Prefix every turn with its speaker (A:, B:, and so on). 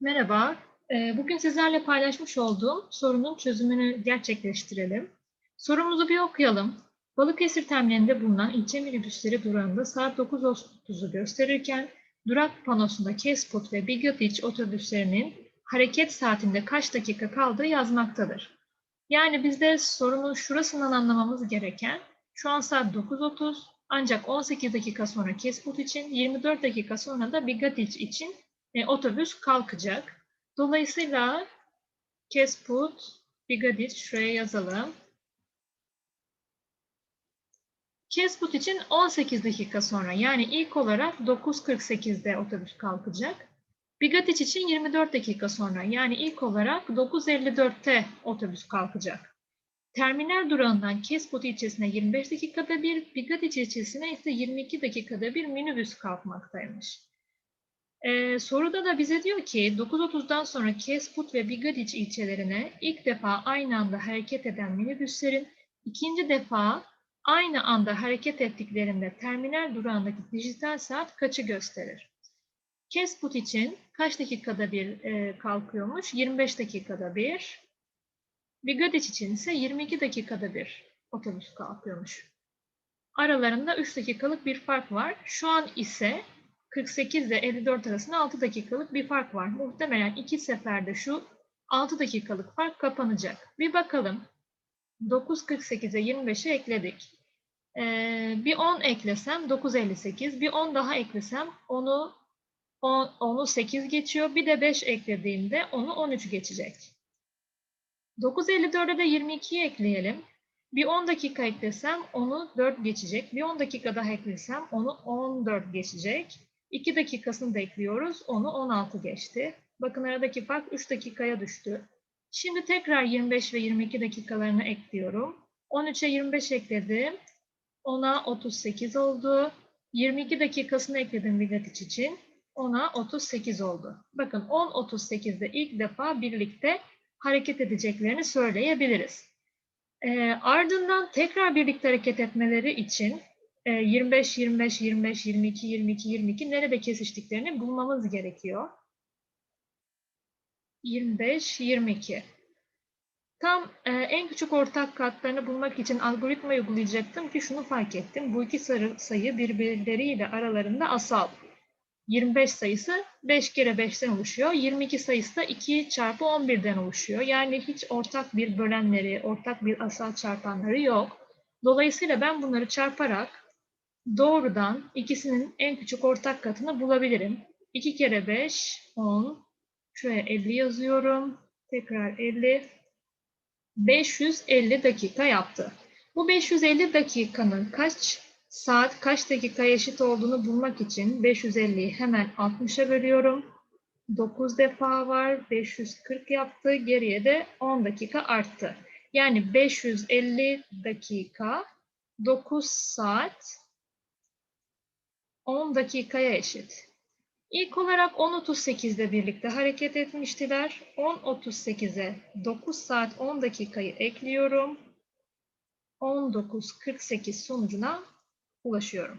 A: Merhaba. Ee, Bugün sizlerle paylaşmış olduğum sorunun çözümünü gerçekleştirelim. Sorumuzu bir okuyalım. Balıkesir terminalinde bulunan ilçe minibüsleri durağında saat 9.30'u gösterirken durak panosunda Kespot ve Bigadiç otobüslerinin hareket saatinde kaç dakika kaldığı yazmaktadır. Yani bizde sorunun şurasından anlamamız gereken şu an saat 9.30 ancak 18 dakika sonra Kespot için 24 dakika sonra da Bigadiç için e, otobüs kalkacak. Dolayısıyla Kesput, Bigadiç şuraya yazalım. Kesput için 18 dakika sonra yani ilk olarak 9.48'de otobüs kalkacak. Bigadiç için 24 dakika sonra yani ilk olarak 9.54'te otobüs kalkacak. Terminal durağından Kesput ilçesine 25 dakikada bir, Bigadiç ilçesine ise 22 dakikada bir minibüs kalkmaktaymış. Ee, soruda da bize diyor ki 9.30'dan sonra Kesput ve Bigadiç ilçelerine ilk defa aynı anda hareket eden minibüslerin ikinci defa aynı anda hareket ettiklerinde terminal durağındaki dijital saat kaçı gösterir? Kesput için kaç dakikada bir e, kalkıyormuş? 25 dakikada bir. Bigadiç için ise 22 dakikada bir otobüs kalkıyormuş. Aralarında 3 dakikalık bir fark var. Şu an ise 48 ile 54 arasında 6 dakikalık bir fark var. Muhtemelen iki seferde şu 6 dakikalık fark kapanacak. Bir bakalım. 9.48'e 25'e ekledik. Ee, bir 10 eklesem 9.58. Bir 10 daha eklesem onu 10, onu 8 geçiyor. Bir de 5 eklediğimde onu 13 geçecek. 9.54'e de 22'yi ekleyelim. Bir 10 dakika eklesem onu 4 geçecek. Bir 10 dakika daha eklesem onu 14 geçecek. 2 dakikasını da ekliyoruz. Onu 16 geçti. Bakın aradaki fark 3 dakikaya düştü. Şimdi tekrar 25 ve 22 dakikalarını ekliyorum. 13'e 25 ekledim. 10'a 38 oldu. 22 dakikasını ekledim Vigatiç için. 10'a 38 oldu. Bakın 10-38'de ilk defa birlikte hareket edeceklerini söyleyebiliriz. E, ardından tekrar birlikte hareket etmeleri için 25, 25, 25, 22, 22, 22 nerede kesiştiklerini bulmamız gerekiyor. 25, 22. Tam e, en küçük ortak katlarını bulmak için algoritma uygulayacaktım ki şunu fark ettim. Bu iki sayı, sayı birbirleriyle aralarında asal. 25 sayısı 5 kere 5'ten oluşuyor. 22 sayısı da 2 çarpı 11'den oluşuyor. Yani hiç ortak bir bölenleri, ortak bir asal çarpanları yok. Dolayısıyla ben bunları çarparak doğrudan ikisinin en küçük ortak katını bulabilirim. 2 kere 5, 10. Şuraya 50 yazıyorum. Tekrar 50. 550 dakika yaptı. Bu 550 dakikanın kaç saat, kaç dakikaya eşit olduğunu bulmak için 550'yi hemen 60'a bölüyorum. 9 defa var. 540 yaptı. Geriye de 10 dakika arttı. Yani 550 dakika 9 saat 10 dakikaya eşit. İlk olarak 10.38'de birlikte hareket etmiştiler. 10.38'e 9 saat 10 dakikayı ekliyorum. 19.48 sonucuna ulaşıyorum.